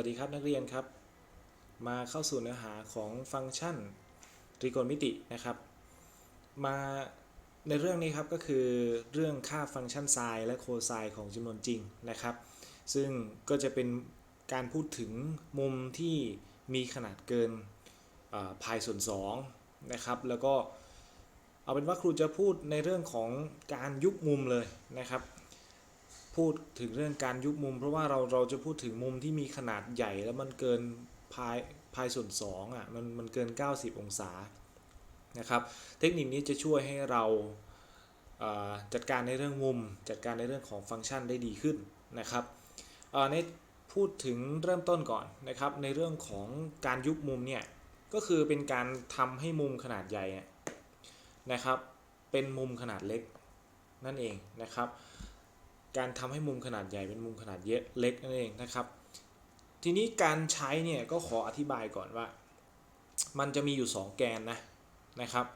วัสดีครับนักเรียนครับ มาเข้าสู่เนื้อหาของฟังก์ชันตรีโกณมิตินะครับ มาในเรื่องนี้ครับก็คือเรื่องค่าฟังก์ชันไซน์และโคไซน์ของจำนวนจริงนะครับ ซึ่งก็จะเป็นการพูดถึงมุมที่มีขนาดเกินพายส่วน2นะครับแล้วก็เอาเป็นว่าครูจะพูดในเรื่องของการยุบมุมเลยนะครับ พูดถึงเรื่องการยุบมุม เพราะว่าเราเราจะพูดถึงมุมที่มีขนาดใหญ่แล้วมันเกินพายพายส่วน2อะมันมันเกิน 90 องศานะครับ เทคนิคนี้จะช่วยให้เราจัดการในเรื่องมุม จัดการในเรื่องของฟังก์ชันได้ดีขึ้นนะครับในพูดถึงเริ่มต้นก่อนนะครับ ในเรื่องของการยุบมุมเนี่ยก็คือเป็นการทำให้มุมขนาดใหญ่นะครับ เป็นมุมขนาดเล็กนั่นเองนะครับ การทำให้มุมขนาดใหญ่เป็นมุมขนาดเยอะเล็กนั่นเองนะครับ ทีนี้การใช้เนี่ยก็ขออธิบายก่อนว่า มันจะมีอยู่ 2 แกนนะนะครับ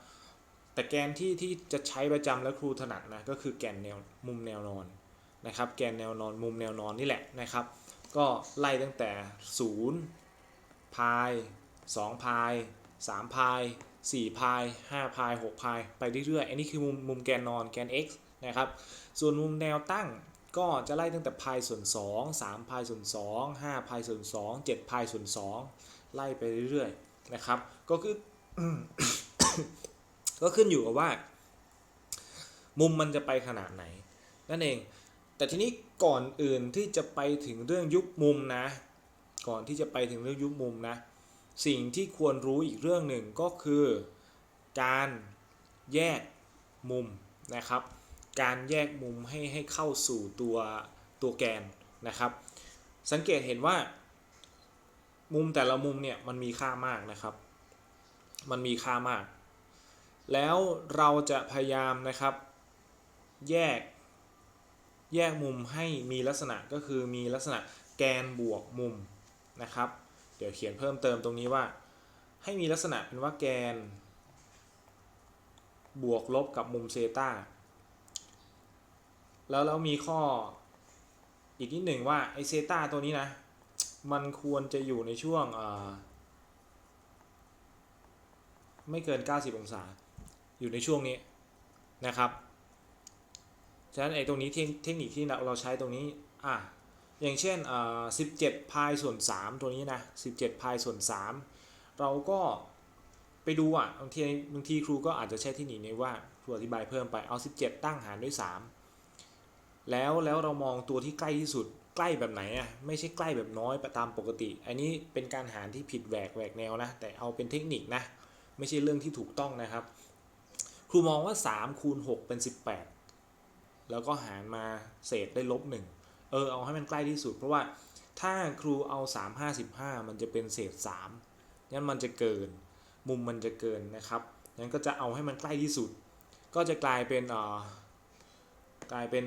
แต่แกนที่ที่จะใช้ประจำและครูถนัดนะก็คือแกนแนวมุมแนวนอนนะครับ แกนแนวนอนมุมแนวนอนนี่แหละนะครับ ก็ไล่ตั้งแต่ 0 พาย 2 พาย 3 พาย4พาย5พาย6พายไปเรื่อยๆ อันนี้คือมุมมุมแกนนอนแกน x นะครับ ส่วนมุมแนวตั้ง ก็จะไล่ตั้งแต่พายส่วน2 3พายส่วน2 5พายส่วน2 7พายส่วน2 ไล่ไปเรื่อยๆนะครับ ก็คือก็ขึ้นอยู่กับว่า มุมมันจะไปขนาดไหน นั่นเอง แต่ทีนี้ก่อนอื่นที่จะไปถึงเรื่องยุบมุมนะ ก่อนที่จะไปถึงเรื่องยุบมุมนะ สิ่งที่ควรรู้อีกเรื่องหนึ่งก็คือ การแยกมุมนะครับ การแยกมุมให้ให้เข้าสู่ตัวตัวแกนนะครับ สังเกตเห็นว่า มุมแต่ละมุมเนี่ยมันมีค่ามากนะครับ มันมีค่ามาก แล้วเราจะพยายามนะครับ แยกแยกมุมให้มีลักษณะก็คือมีลักษณะแกนบวกมุมนะครับ เดี๋ยวเขียนเพิ่มเติมตรงนี้ว่า ให้มีลักษณะเป็นว่าแกน บวกลบกับมุมเซตา แล้วแล้วมีข้ออีกนิดหนึ่งว่าไอเซตาตัวนี้นะ มันควรจะอยู่ในช่วงไม่เกิน 90 องศา อยู่ในช่วงนี้นะครับ ฉะนั้นไอตรงนี้เทคนิคที่เราใช้ตรงนี้ อะ อย่างเช่นอ่า17พายส่วน 3 ตัวนี้นะ 17พายส่วน 3 เราก็ไปดูอะบางทีบางทีครูก็อาจจะใช้เทคนิคนี้ว่าครูอธิบายเพิ่มไปเอา 17 ตั้งหารด้วย 3 แล้วแล้วเรามองตัวที่ใกล้ที่สุดใกล้แบบไหนอะไม่ใช่ใกล้แบบน้อยตามปกติ อันนี้เป็นการหารที่ผิดแหวกแหวกแนวนะ แต่เอาเป็นเทคนิคนะ ไม่ใช่เรื่องที่ถูกต้องนะครับ ครูมองว่า3คูณ6เป็น 18 แล้วก็หารมาเศษได้ลบ1เออเอาให้มันใกล้ที่สุด เพราะว่าถ้าครูเอา 3 55มันจะเป็นเศษ3งั้นมันจะเกิน มุมมันจะเกินนะครับงั้นก็จะเอาให้มันใกล้ที่สุด ก็จะกลายเป็นอ่อ กลายเป็น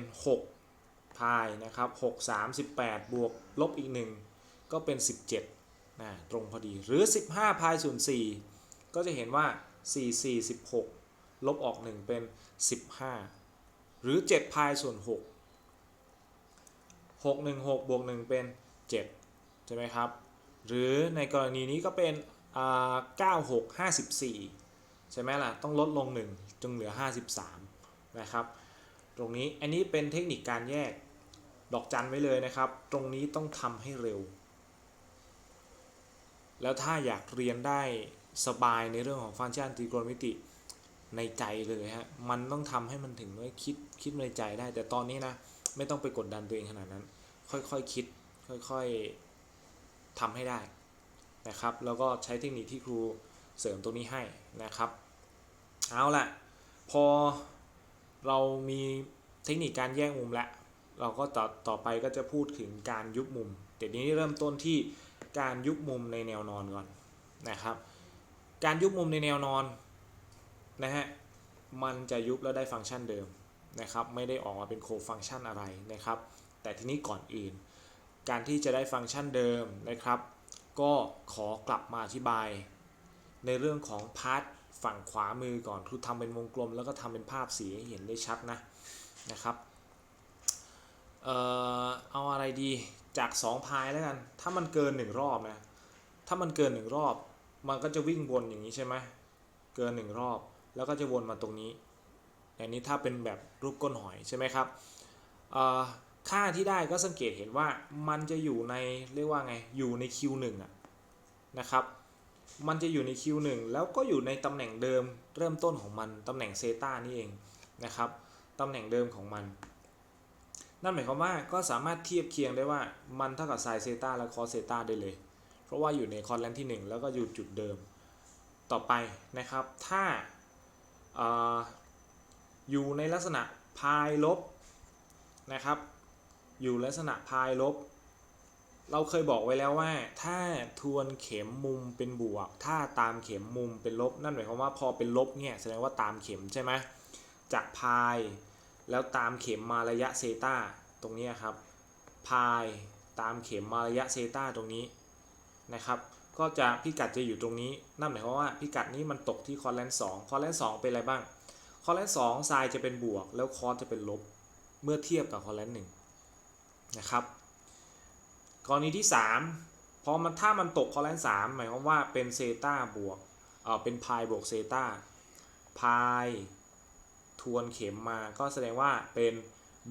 6 พายนะครับ 6 38 บวกลบอีก 1 ก็เป็น 17นะตรงพอดีหรือ 15 พายส่วน4ก็จะเห็นว่า 4 4 16 ลบออก 1 เป็น 15 หรือ 7 พายส่วน 6 6 1 6บวก1 เป็น 7 ใช่ไหมครับ หรือในกรณีนี้ก็เป็น9 6 54 ใช่ไหมล่ะ ต้องลดลง 1จนเหลือ 53 นะครับ ตรงนี้อันนี้เป็นเทคนิคการแยกดอกจันไว้เลยนะครับ ตรงนี้ต้องทำให้เร็ว แล้วถ้าอยากเรียนได้สบายในเรื่องของฟังก์ชันตรีโกณมิติในใจเลยฮะ มันต้องทำให้มันถึงว่าคิดคิดในใจได้ แต่ตอนนี้นะ ไม่ต้องไปกดดันตัวเองขนาดนั้น ค่อยๆคคิด ค่อยๆทำให้ได้นะครับ แล้วก็ใช้เทคนิคที่ครูเสริมตรงนี้ให้นะครับ เอาละพอ เรามีเทคนิคการแยกมุมแล้วเราก็ต่อต่อไปก็จะพูดถึงการยุบมุมเดี๋ยวนี้เริ่มต้นที่การยุบมุมในแนวนอนก่อนนะครับ การยุบมุมในแนวนอนนะฮะมันจะยุบแล้วได้ฟังก์ชันเดิมนะครับ ไม่ได้ออกมาเป็นโคฟังก์ชันอะไรนะครับ แต่ทีนี้ก่อนอื่น การที่จะได้ฟังก์ชันเดิมนะครับ ก็ขอกลับมาอธิบาย ในเรื่องของพาร์ท ฝั่งขวามือก่อนคือทำเป็นวงกลม แล้วก็ทำเป็นภาพสีให้เห็นได้ชัดนะนะครับเอ่อเอาอะไรดีจาก 2 พายแล้วกัน ถ้ามันเกิน 1 รอบนะ ถ้ามันเกิน 1 รอบ มันก็จะวิ่งวนอย่างนี้ใช่ไหมเกิน 1 รอบ แล้วก็จะวนมาตรงนี้อย่างนี้ถ้าเป็นแบบรูปก้นหอยใช่ไหมครับเอ่อค่าที่ได้ก็สังเกตเห็นว่ามันจะอยู่ในเรียกว่าไง อยู่ใน Q1 อะนะครับ มันจะอยู่ใน Q1 แล้วก็อยู่ในตำแหน่งเดิมเริ่มต้นของมันตำแหน่งเซตานี่เองนะครับตำแหน่งเดิมของมัน นั่นหมายความว่าก็สามารถเทียบเคียงได้ว่ามันเท่ากับไซเซตาและคอเซตาได้เลย เพราะว่าอยู่ในคอนแลนที่ 1 แล้วก็อยู่จุดเดิม ต่อไปนะครับ ถ้าอออยู่ในลักษณะพายลบนะครับ อยู่ลักษณะพายลบ เราเคยบอกไว้แล้วว่า ถ้าทวนเข็มมุมเป็นบวก ถ้าตามเข็มมุมเป็นลบ นั่นหมายความว่าพอเป็นลบเนี่ยแสดงว่าตามเข็มใช่ไหมจากพาย แล้วตามเข็มมาระยะเซตาตรงนี้ครับพายตามเข็มมาระยะเซตาตรงนี้นะครับก็จะพิกัดจะอยู่ตรงนี้ นั่นหมายความว่าพิกัดนี้มันตกที่คอแลนสองคอแลนสองเป็นอะไรบ้างคอแลนสองไซน์จะเป็นบวก แล้วคอสจะเป็นลบ เมื่อเทียบกับคอแลนหนึ่งนะครับ กรณีที่ 3 พอมันถ้ามันตกคอแลนสามหมายความว่าเป็นเซตาบวกเออเป็นพายบวกเซตาพายทวนเข็มมาก็แสดงว่าเป็น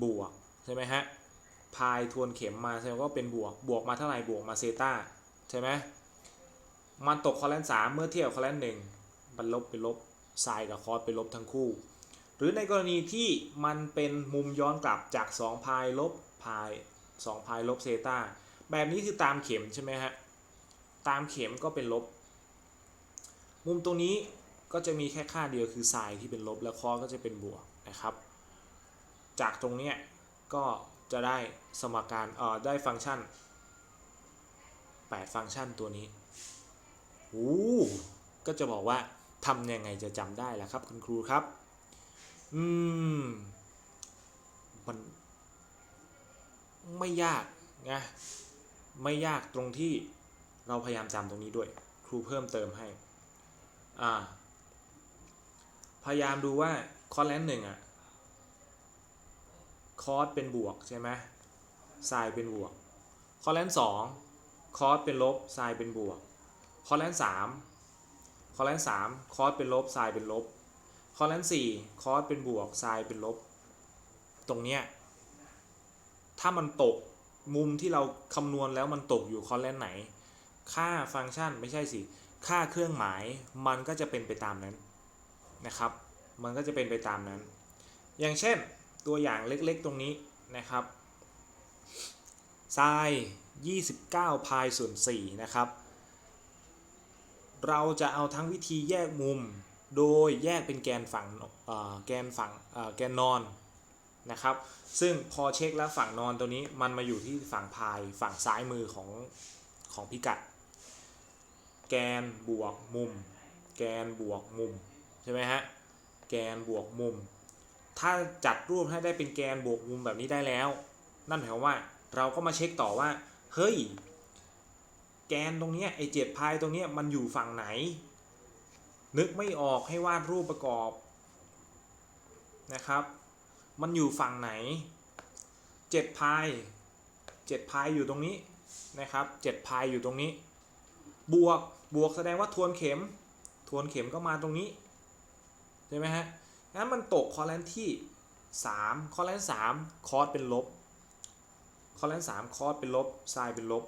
บวกใช่ไหมฮะพายทวนเข็มมาแสดงว่าเป็นบวกบวกมาเท่าไหร่บวกมาเซตาใช่ไหมมันตกคอแลนสามเมื่อเทียบคอแลนหนึ่งมันลบเป็นลบไซน์กับคอสเป็นลบทั้งคู่ หรือในกรณีที่มันเป็นมุมย้อนกลับจาก2พายลบพาย2พายลบเซตา แบบนี้คือตามเข็มใช่ไหมฮะ ตามเข็มก็เป็นลบ มุมตรงนี้ก็จะมีแค่ค่าเดียวคือไซน์ที่เป็นลบแล้วคอก็จะเป็นบวกนะครับ จากตรงเนี้ยก็จะได้สมการเอ่อได้ฟังก์ชัน 8 ฟังก์ชันตัวนี้โอ้ก็จะบอกว่าทำยังไงจะจำได้ล่ะครับคุณครูครับ อืม มันไม่ยากนะ ไม่ยากตรงที่เราพยายามจำตรงนี้ด้วย ครูเพิ่มเติมให้ อ่า พยายามดูว่าคอร์สแลนหนึ่งอะคอร์สเป็นบวกใช่ไหมไซน์เป็นบวก คอร์สแลนสองคอร์สเป็นลบไซน์เป็นบวก คอร์สแลนสามคอร์สแลนสามคอร์สเป็นลบไซน์เป็นลบ คอร์สแลนสี่คอร์สเป็นบวกไซน์เป็นลบ ตรงเนี้ย ถ้ามันตก มุมที่เราคำนวณแล้วมันตกอยู่คอร์เลนไหน ค่าฟังก์ชันไม่ใช่สิ ค่าเครื่องหมายมันก็จะเป็นไปตามนั้นนะครับ มันก็จะเป็นไปตามนั้น อย่างเช่นตัวอย่างเล็กๆตรงนี้นะครับ ไซน์29พายส่วน4นะครับ เราจะเอาทั้งวิธีแยกมุม โดยแยกเป็นแกนฝั่งแกนฝั่งแกนนอน นะครับ ซึ่งพอเช็คแล้วฝั่งนอนตัวนี้มันมาอยู่ที่ฝั่งพายฝั่งซ้ายมือของของพิกัด แกนบวกมุม แกนบวกมุมใช่ไหมฮะแกนบวกมุม ถ้าจัดรูปให้ได้เป็นแกนบวกมุมแบบนี้ได้แล้ว นั่นหมายความว่าเราก็มาเช็คต่อว่าเฮ้ยแกนตรงนี้ไอเจ็ดพายตรงนี้มันอยู่ฝั่งไหน นึกไม่ออกให้วาดรูปประกอบนะครับ มันอยู่ฝั่งไหน7พาย7พายอยู่ตรงนี้นะครับ7พายอยู่ตรงนี้ บวกบวกแสดงว่าทวนเข็ม ทวนเข็มก็มาตรงนี้ใช่ไหมฮะงั้นมันตกคอแลนที่ 3 คอแลน3คอสเป็นลบ คอแลน3คอสเป็นลบไซน์เป็นลบ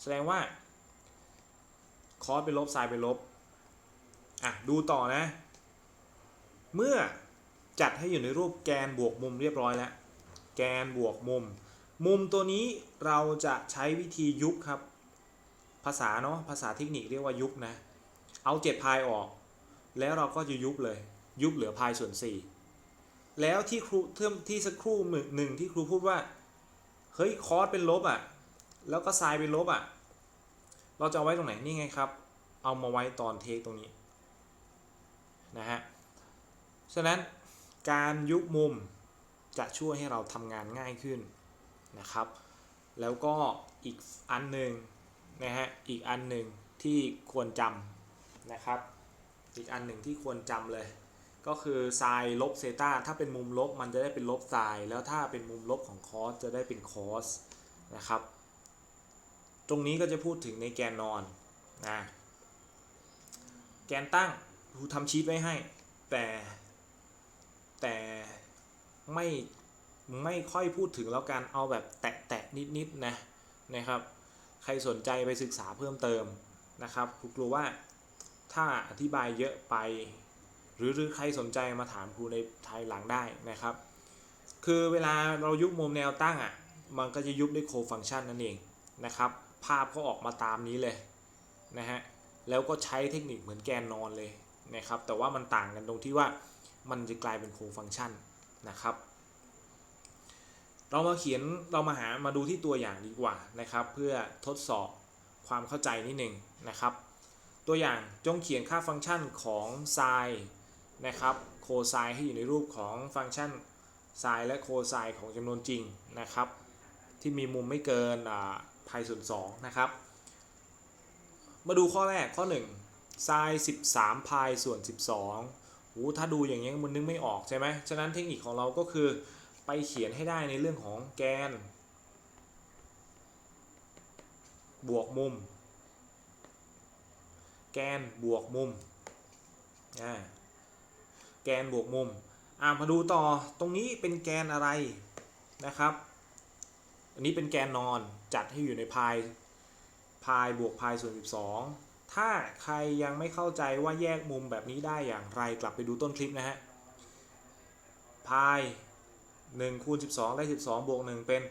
แสดงว่า คอสเป็นลบไซน์เป็นลบ อะ ดูต่อนะ เมื่อ จัดให้อยู่ในรูปแกนบวกมุมเรียบร้อยแล้ว แกนบวกมุม มุมตัวนี้เราจะใช้วิธียุบครับ ภาษาเนาะภาษาเทคนิคเรียกว่ายุบนะ เอา7พายออก แล้วเราก็จะยุบเลย ยุบเหลือพายส่วน 4 แล้วที่ครูเทิมที่สักครู่หนึ่งที่ครูพูดว่า เฮ้ยคอสเป็นลบอะ่ะ แล้วก็ไซน์เป็นลบอะ่ะ เราจะเอาไว้ตรงไหนนี่ไงครับ เอามาไว้ตอนเทคตรงนี้นะฮะ ฉะนั้น การยุบมุมจะช่วยให้เราทำงานง่ายขึ้นนะครับ แล้วก็อีกอันหนึ่งนะฮะอีกอันหนึ่งที่ควรจำนะครับ อีกอันหนึ่งที่ควรจำเลย ก็คือไซน์ลบเซตาถ้าเป็นมุมลบมันจะได้เป็นลบไซน์แล้วถ้าเป็นมุมลบของคอสจะได้เป็นคอสนะครับ ตรงนี้ก็จะพูดถึงในแกนนอนนะแกนตั้งครูทำชีตไว้ให้ แต่ แต่ไม่ไม่ค่อยพูดถึงแล้วกันเอาแบบแตะแตะนิดๆนะนะครับ ใครสนใจไปศึกษาเพิ่มเติมนะครับครูกลัวว่าถ้าอธิบายเยอะไป หรือหรือใครสนใจมาถามครูในภายหลังได้นะครับ คือเวลาเรายุบมุมแนวตั้งอะมันก็จะยุบด้วยโคฟังชันนั่นเองนะครับ ภาพก็ออกมาตามนี้เลยนะฮะแล้วก็ใช้เทคนิคเหมือนแกนนอนเลยนะครับ แต่ว่ามันต่างกันตรงที่ว่า มันจะกลายเป็นโคฟังก์ชันนะครับ เรามาเขียนเรามาหามาดูที่ตัวอย่างดีกว่านะครับ เพื่อทดสอบความเข้าใจนิดหนึ่งนะครับ ตัวอย่างจงเขียนค่าฟังก์ชันของไซน์นะครับโคไซน์ให้อยู่ในรูปของฟังก์ชันไซน์และโคไซน์ของจำนวนจริงนะครับ ที่มีมุมไม่เกินพายส่วน2นะครับ มาดูข้อแรกข้อ 1ไซน์13พายส่วน 12 โอ้ถ้าดูอย่างนี้ยมันนึกไม่ออกใช่ไหมฉะนั้นเทคนิคของเราก็คือไปเขียนให้ได้ในเรื่องของแกน บวกมุม แกนบวกมุมอ่าแกนบวกมุมอ่ามาดูต่อตรงนี้เป็นแกนอะไรนะครับ อันนี้เป็นแกนนอนจัดให้อยู่ในพายพายบวกพายส่วน 12 ถ้าใครยังไม่เข้าใจว่าแยกมุมแบบนี้ได้อย่างไรกลับไปดูต้นคลิปนะฮะพาย1คูณ12 ได้ 12 บวก 1 เป็น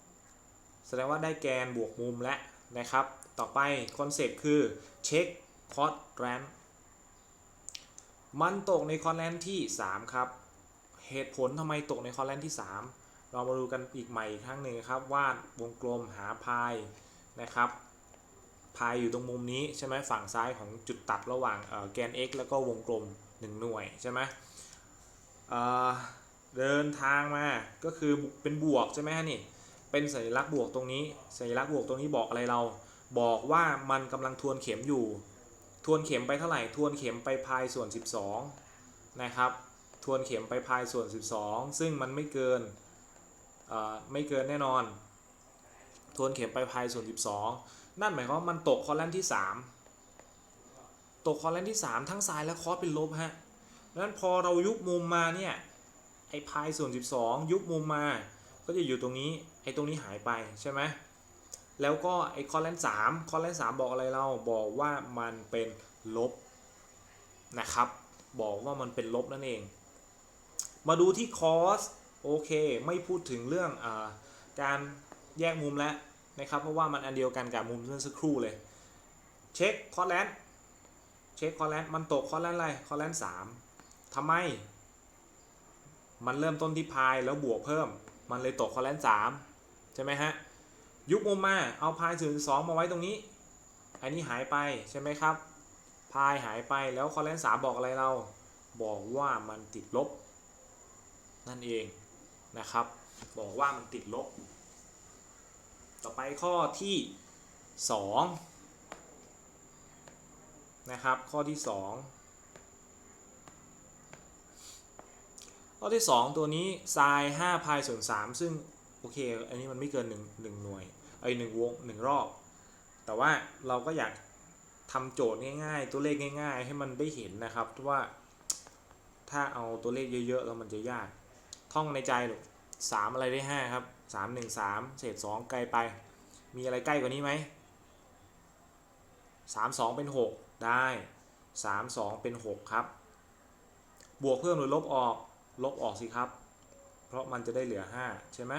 13 แสดงว่าได้แกนบวกมุมแล้วนะครับ ต่อไปคอนเซปต์คือเช็คคอร์ดแรนมันตกในคอร์แลนที่ 3 ครับ เหตุผลทำไมตกในคอร์แลนที่ 3 เรามาดูกันอีกใหม่อีกครั้งหนึ่งครับ วาดวงกลมหาพายนะครับ พายอยู่ตรงมุมนี้ใช่ไหมฝั่งซ้ายของจุดตัดระหว่างแกน x แล้วก็วงกลม 1 หน่วยใช่ไหมเเดินทางมาก็คือเป็นบวกใช่ไหมฮะนี่เป็นสัญลักษณ์บวกตรงนี้ สัญลักษณ์บวกตรงนี้บอกอะไรเรา บอกว่ามันกำลังทวนเข็มอยู่ ทวนเข็มไปเท่าไหร่ ทวนเข็มไปพายส่วน 12 นะครับ ทวนเข็มไปพายส่วน 12 ซึ่งมันไม่เกินไม่เกินแน่นอน ทวนเข็มไปพายส่วน 12 นั่นหมายความว่ามันตกคอลัมน์ที่ 3 ตกคอลัมน์ที่ 3 ทั้งซ้ายและคอสเป็นลบฮะดังนั้นพอเรายุบมุมมาเนี่ยไอ้พายส่วน 12 ยุบมุมมา ก็จะอยู่ตรงนี้ไอ้ตรงนี้หายไปใช่ไหมแล้วก็ไอ้คอลัมน์3คอลัมน์3บอกอะไรเราบอกว่ามันเป็นลบนะครับ บอกว่ามันเป็นลบนั่นเอง มาดูที่คอสโอเค ไม่พูดถึงเรื่องอการแยกมุมแล้ว นะครับ เพราะว่ามันอันเดียวกันกับมุมเมื่อสักครู่เลย เช็คคอร์แลนเช็คคอร์แลนมันตกคอร์แลนอะไรคอร์แลนสามทำไม มันเริ่มต้นที่พายแล้วบวกเพิ่ม มันเลยตกคอร์แลนสามใช่ไหมฮะ ยุบมุมมาเอาพายส่วนสองมาไว้ตรงนี้ อันนี้หายไปใช่ไหมครับ พายหายไปแล้วคอร์แลนสามบอกอะไรเรา บอกว่ามันติดลบ นั่นเองนะครับ บอกว่ามันติดลบ ต่อไปข้อที่ 2 นะครับ ข้อที่ 2 ข้อที่ 2 ตัวนี้ไซน์5พายส่วน3ซึ่ง โอเค อันนี้มันไม่เกิน 1 1 หน่วยไอ้หนึ่งวง1รอบ แต่ว่าเราก็อยากทำโจทย์ง่ายๆ ตัวเลขง่าย ๆ ให้มันได้เห็นนะครับว่าถ้าเอาตัวเลขเยอะๆแล้วมันจะยาก ท่องในใจหรอกสามอะไรได้ห้าครับ สามหนึ่งสามเศษสองไกลไป มีอะไรใกล้กว่านี้ไหมสามสองเป็นหกได้สามสองเป็นหกครับ บวกเพิ่มหรือลบออกลบออกสิครับ เพราะมันจะได้เหลือห้าใช่ไหม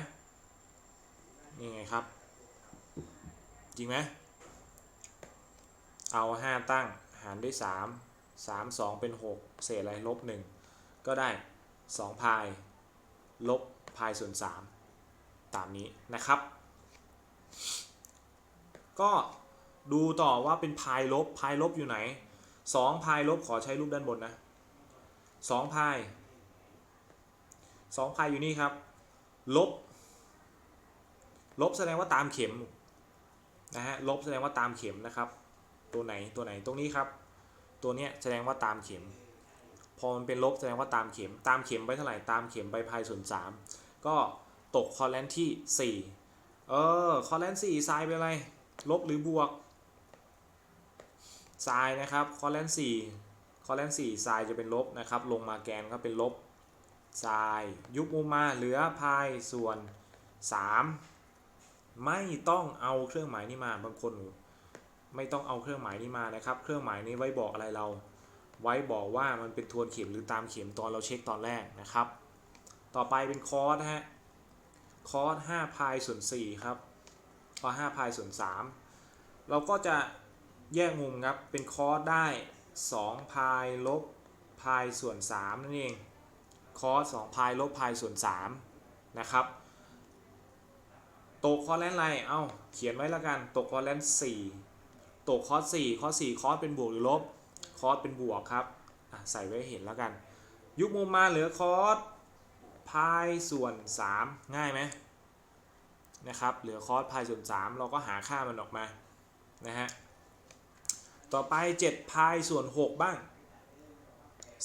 นี่ไงครับ จริงไหมเอาห้าตั้งหารด้วยสามสามสองเป็นหกเศษอะไรลบหนึ่งก็ได้สองพายลบพายส่วน3 ตามนี้นะครับ ก็ดูต่อว่าเป็นพายลบพายลบอยู่ไหน2พายลบขอใช้รูปด้านบนนะ2พาย2พายอยู่นี่ครับ ลบ ลบแสดงว่าตามเข็มนะฮะลบแสดงว่าตามเข็มนะครับ ตัวไหนตัวไหนตรงนี้ครับ ตัวเนี้ยแสดงว่าตามเข็ม พอมันเป็นลบแสดงว่าตามเข็ม ตามเข็มไปเท่าไหร่ตามเข็มไปพายส่วน3ก็ ตกคอแลนที่เออ คอแลนสี่ไซน์เป็นอะไร ลบหรือบวกไซน์นะครับคอแลนสี่คอแลนสี่ไซน์จะเป็นลบนะครับ ลงมาแกนก็เป็นลบไซน์ยุบมุมมาเหลือพายส่วน 3 ไม่ต้องเอาเครื่องหมายนี้มาบางคนไม่ต้องเอาเครื่องหมายนี้มานะครับ เครื่องหมายนี้ไว้บอกอะไรเรา ไว้บอกว่ามันเป็นทวนเข็มหรือตามเข็มตอนเราเช็คตอนแรกนะครับ ต่อไปเป็นคอร์สฮะ คอร์ส5พายส่วน4ครับพอ5พายส่วน3เราก็จะแยกมุมครับ เป็นคอสได้2พายลบพายส่วน3นั่นเองคอร์ส2พายลบพายส่วน3นะครับตกคอสแลนอะไร เอ้า เขียนไว้ล้วกัน ตกคอสแลน4ตกคอร์ส4คอร์ส4คอสเป็นบวกหรือลบ คอสเป็นบวกครับใส่ไว้เห็นแล้วกัน ยุบมุมมาเหลือคอสพายส่วน 3 ง่ายไหม นะครับเหลือคอสพายส่วน3เราก็หาค่ามันออกมานะฮะต่อไป7พายส่วน6บ้าง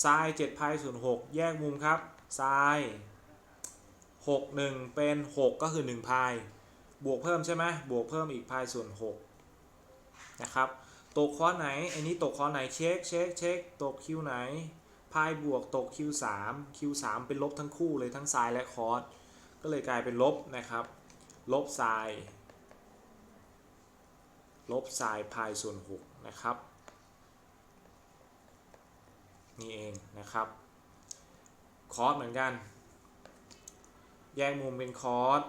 ไซน์7พายส่วน6แยกมุมครับไซน์6 1 เป็น 6 ก็คือ1พายบวกเพิ่มใช่ไหมบวกเพิ่มอีกพายส่วน6นะครับตกคอสไหนอันนี้ตกคอสไหนเช็คเช็คเช็คตกคิวไหนพายบวกตก Q3 Q3 เป็นลบทั้งคู่เลยทั้งไซน์และคอสก็เลยกลายเป็นลบนะครับ ลบไซน์ลบไซน์พายส่วน6นะครับ นี่เองนะครับ คอสเหมือนกัน แยกมุมเป็นคอส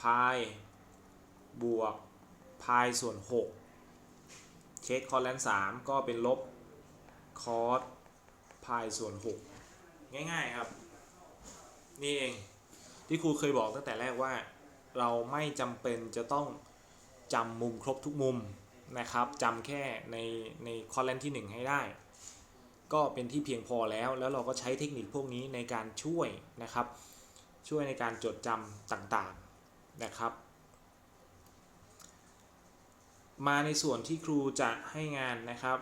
พายบวกพายส่วน 6 เช็คคอสแลน3ก็เป็นลบคอสพายส่วน 6 ง่ายๆครับ นี่เอง ที่ครูเคยบอกตั้งแต่แรกว่า เราไม่จำเป็นจะต้องจำมุมครบทุกมุมนะครับจำแค่ในในคอลัมน์ที่ 1 ให้ได้ ก็เป็นที่เพียงพอแล้ว แล้วเราก็ใช้เทคนิคพวกนี้ในการช่วยนะครับ ช่วยในการจดจำต่างๆนะครับ มาในส่วนที่ครูจะให้งานนะครับ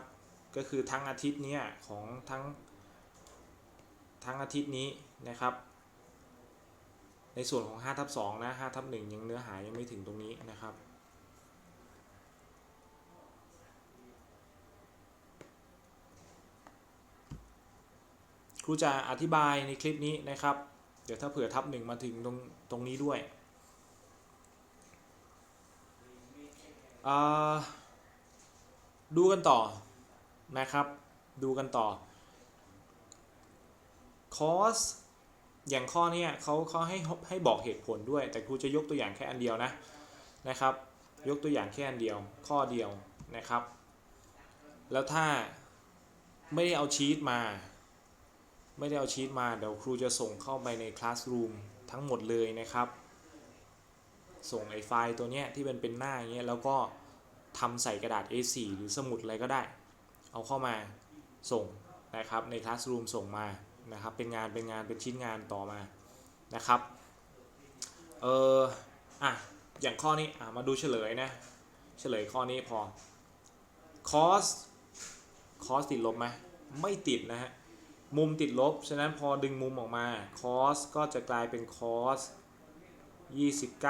ก็คือทั้งอาทิตย์นี้ของทั้งทั้งอาทิตย์นี้นะครับ ในส่วนของ5ทับ2นะ5ทับ1ยังเนื้อหายังไม่ถึงตรงนี้นะครับครูจะอธิบายในคลิปนี้นะครับ เดี๋ยวถ้าเผื่อทับหนึ่งมาถึงตรงตรงนี้ด้วย ดูกันต่อนะครับ ดูกันต่อค อย่างข้อนี้เขาเขาให้ให้บอกเหตุผลด้วย แต่ครูจะยกตัวอย่างแค่อันเดียวนะนะครับ ยกตัวอย่างแค่อันเดียว ข้อเดียวนะครับ แล้วถ้าไม่ได้เอาชีตมา ไม่ได้เอาชีตมาเดี๋ยวครูจะส่งเข้าไปในคลาสรูมทั้งหมดเลยนะครับ ส่งไอ้ไฟล์ตัวเนี้ยที่มันเป็นหน้าอย่างเงี้ยแล้วก็ทำใส่กระดาษ A4 หรือสมุดอะไรก็ได้ เอาเข้ามาส่งนะครับในคลาสรูมส่งมา นะครับเป็นงานเป็นงานเป็นชิ้นงานต่อมานะครับเอออะอย่างข้อนี้อะมาดูเฉลยนะเฉลยข้อนี้พอ cos cos ติดลบไหมไม่ติดนะฮะมุมติดลบ ฉะนั้นพอดึงมุมออกมา cos ก็จะกลายเป็น cos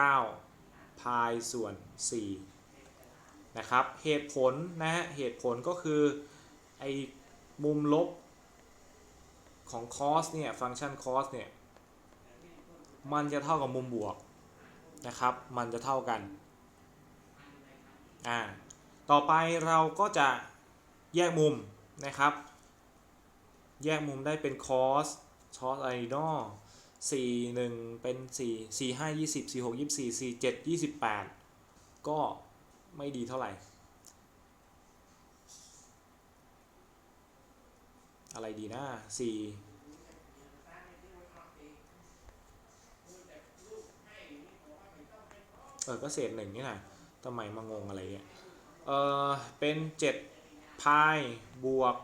29 พายส่วน 4 นะครับ เหตุผลนะฮะ เหตุผลก็คือ ไอ้มุมลบ ของ cos เนี่ยฟังก์ชัน cos เนี่ยมันจะเท่ากับมุมบวกนะครับ มันจะเท่ากันอ่าต่อไปเราก็จะแยกมุมนะครับ แยกมุมได้เป็น cos cos อะไรเนาะสี่หนึ่งเป็นสี่สี่ห้ายี่สิบสี่หกยี่สี่สี่เจ็ดยี่สิบแปดก็ไม่ดีเท่าไหร่ อะไรดีนะสี่เออก็เศษหนึ่งนี่นะทำไมมางงอะไรเนี่ยเออเป็นเจ็ดพายบวก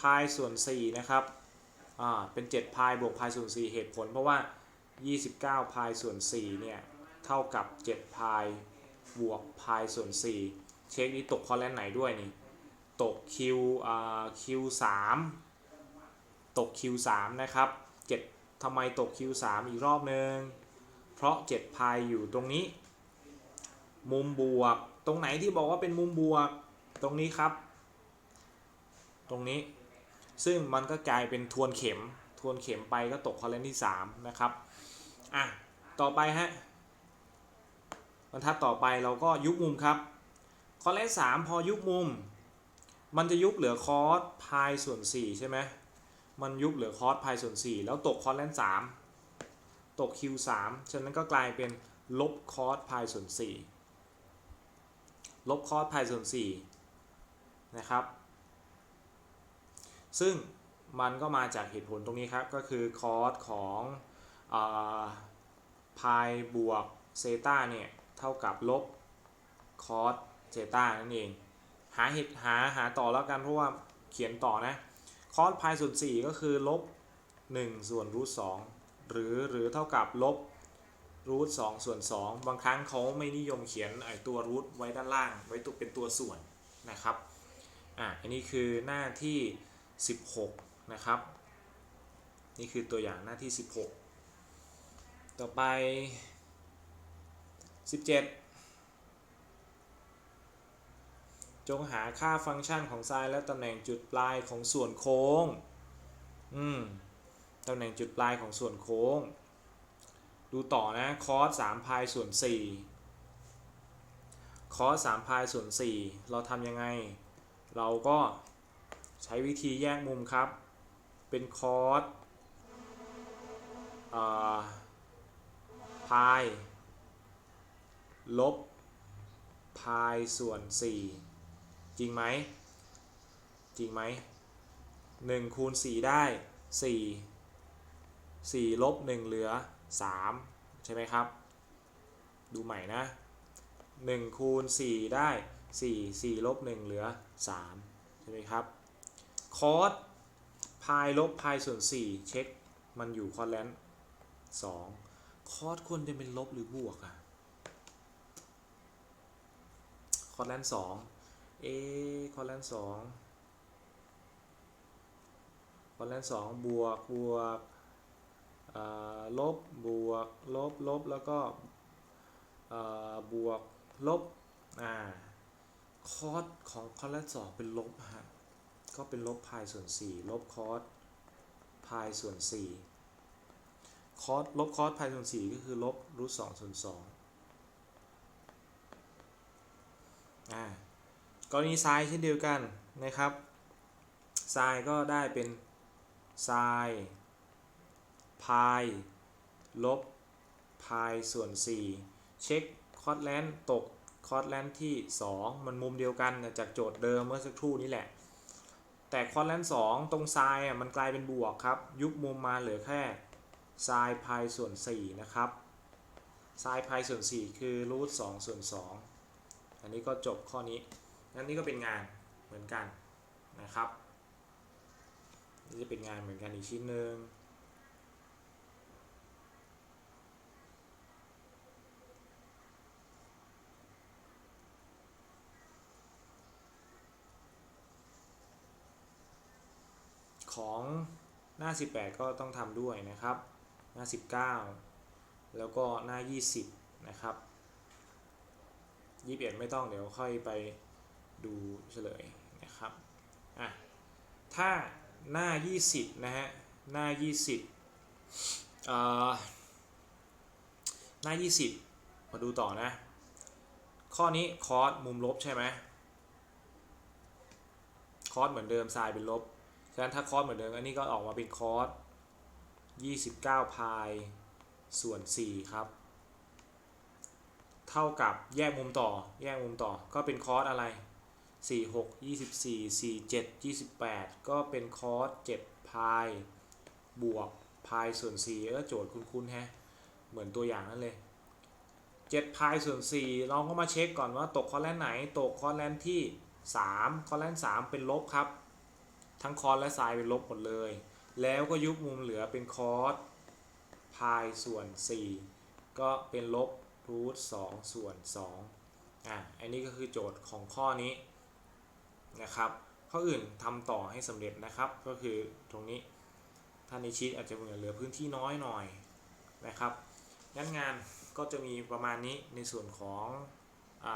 พายส่วนสี่นะครับอ่าเป็น7พายบวกพายส่วน4เหตุผล เพราะว่า 29พายส่วน4เนี่ยเท่ากับ7พายบวกพายส่วน4เช็คนี้ตกคอแลนไหนด้วยนี่ตก Q อ่า Q3 ตก Q3 นะครับ 7ทำไมตก Q3 อีกรอบนึง เพราะ7พายอยู่ตรงนี้ มุมบวก ตรงไหนที่บอกว่าเป็นมุมบวก ตรงนี้ครับ ตรงนี้ ซึ่งมันก็กลายเป็นทวนเข็ม ทวนเข็มไปก็ตกคอลเลนที่ 3 นะครับ อะ ต่อไปฮะ บรรทัดต่อไปเราก็ยุบมุมครับ คอลเลนสามพอยุบมุม มันจะยุบเหลือคอสพายส่วน 4 ใช่ไหม มันยุบเหลือคอสพายส่วน4แล้วตกคอสแลนสามตก Q3 ฉะนั้นก็กลายเป็นลบคอสพายส่วน4ลบคอสพายส่วน4นะครับ ซึ่งมันก็มาจากเหตุผลตรงนี้ครับ ก็คือคอสของพายบวกเซตาเนี่ยเท่ากับลบคอสเซตานั่นเอง หาเหตุหาหาต่อแล้วกันเพราะว่าเขียนต่อนะ คอสพายส่วน4ก็คือลบ1ส่วนรูท2หรือหรือเท่ากับลบรูท2ส่วน2บางครั้งเขาไม่นิยมเขียนไอตัวรูทไว้ด้านล่าง ไว้ตัวเป็นตัวส่วนนะครับอะอันนี้คือหน้าที่ 16 นะครับ นี่คือตัวอย่างหน้าที่ 16 ต่อไป 17 จงหาค่าฟังก์ชันของไซน์และตำแหน่งจุดปลายของส่วนโค้ง อืม ตำแหน่งจุดปลายของส่วนโค้ง ดูต่อนะคอส3พายส่วน4คอส3พายส่วน4เราทำยังไง เราก็ใช้วิธีแยกมุมครับ เป็นคอสพาย ลบพายส่วน4 จริงไหมจริงไหม1คูณ4ได้4 4ลบ1เหลือ3ใช่ไหมครับ ดูใหม่นะ1คูณ4ได้4 4ลบ1เหลือ3ใช่ไหมครับคอสพายลบพายส่วน4เช็คมันอยู่คอสแลนต์2คอสควรจะเป็นลบหรือบวกอะคอสแลนต์2 เอคอสแลนต์2คอสแลนต์2บวกบวกลบบวกลบลบแล้วก็บวกลบอ่าคอสของคอสแลนต์2เป็นลบฮะก็เป็นลบพายส่วน 4 ลบคอสพายส่วน 4 คอสลบคอสพายส่วน 4 ก็คือลบรูท2ส่วน2อ่า กรณีไซน์เช่นเดียวกันนะครับไซน์ก็ได้เป็นไซน์พายลบพายส่วน 4 เช็คคอสแลนด์ตกคอสแลนด์ที่ 2 มันมุมเดียวกันจากโจทย์เดิมเมื่อสักครู่นี้แหละ แต่คอสแลนสองตรงไซน์มันกลายเป็นบวกครับ ยุบมุมมาเหลือแค่ไซน์พายส่วน 4 นะครับไซน์พายส่วน 4 คือรูท2ส่วน 2 อันนี้ก็จบข้อนี้ นั่นนี่ก็เป็นงานเหมือนกันนะครับ นี่จะเป็นงานเหมือนกันอีกชิ้นหนึ่งของหน้า 18 ก็ต้องทำด้วยนะครับ หน้า 19 แล้วก็หน้า 20 นะครับ 21 ไม่ต้องเดี๋ยวค่อยไป ดูเฉลยนะครับอะถ้าหน้า 20 นะฮะ หน้า 20เอ่อหน้า 20 มาดูต่อนะ ข้อนี้คอสมุมลบใช่ไหมคอสเหมือนเดิมไซน์เป็นลบ ฉะนั้นถ้าคอสเหมือนเดิมอันนี้ก็ออกมาเป็นคอส29 พายส่วน 4 ครับ เท่ากับแยกมุมต่อ แยกมุมต่อ ก็เป็นคอสอะไร 4 6 24 4 7 28 ก็เป็นคอส7พายบวกพายส่วน4เออโจทย์คุ้นๆแฮะ เหมือนตัวอย่างนั่นเลย7พายส่วน4เราก็มาเช็คก่อนว่าตกคอสแลนไหน ตกคอสแลนที่ 3 คอสแลน3 เป็นลบครับ ทั้งคอสและไซน์เป็นลบหมดเลย แล้วก็ยุบมุมเหลือเป็นคอสพายส่วน 4 ก็เป็นลบรูท2ส่วน2อะ อันนี้ก็คือโจทย์ของข้อนี้ นะครับข้ออื่นทำต่อให้สำเร็จนะครับ ก็คือตรงนี้ถ้าในชีตอาจจะเหลือพื้นที่น้อยหน่อยนะครับงั้นงานก็จะมีประมาณนี้ในส่วนของอ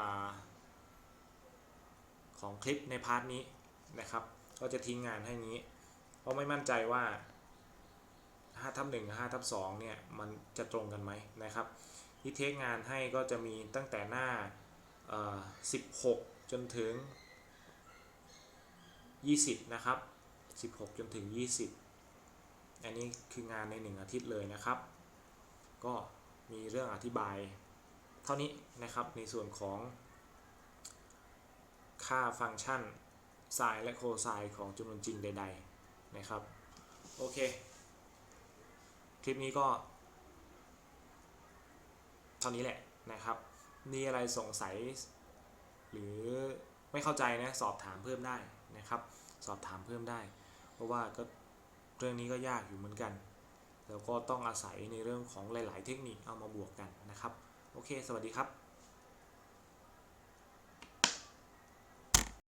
ของคลิปในพาร์ทนี้นะครับ ก็จะทิ้งงานให้นี้ เพราะไม่มั่นใจว่า5ทับ1กับ5ทับ2เนี่ย มันจะตรงกันไหมนะครับ ที่เทคงานให้ก็จะมีตั้งแต่หน้า 16 จนถึง 20 นะครับ 16 จนถึง 20 อันนี้คืองานใน 1 อาทิตย์เลยนะครับ ก็มีเรื่องอธิบาย เท่านี้นะครับในส่วนของ ค่าฟังก์ชันไซน์และโคไซน์ของจำนวนจริงใด ๆนะครับ โอเค คลิปนี้ก็ เท่านี้แหละนะครับ มีอะไรสงสัย หรือไม่เข้าใจนะ สอบถามเพิ่มได้ นะครับ สอบถามเพิ่มได้ เพราะว่าก็เรื่องนี้ก็ยากอยู่เหมือนกัน แล้วก็ต้องอาศัยในเรื่องของหลาย ๆ เทคนิคเอามาบวกกันนะครับ โอเค สวัสดีครับ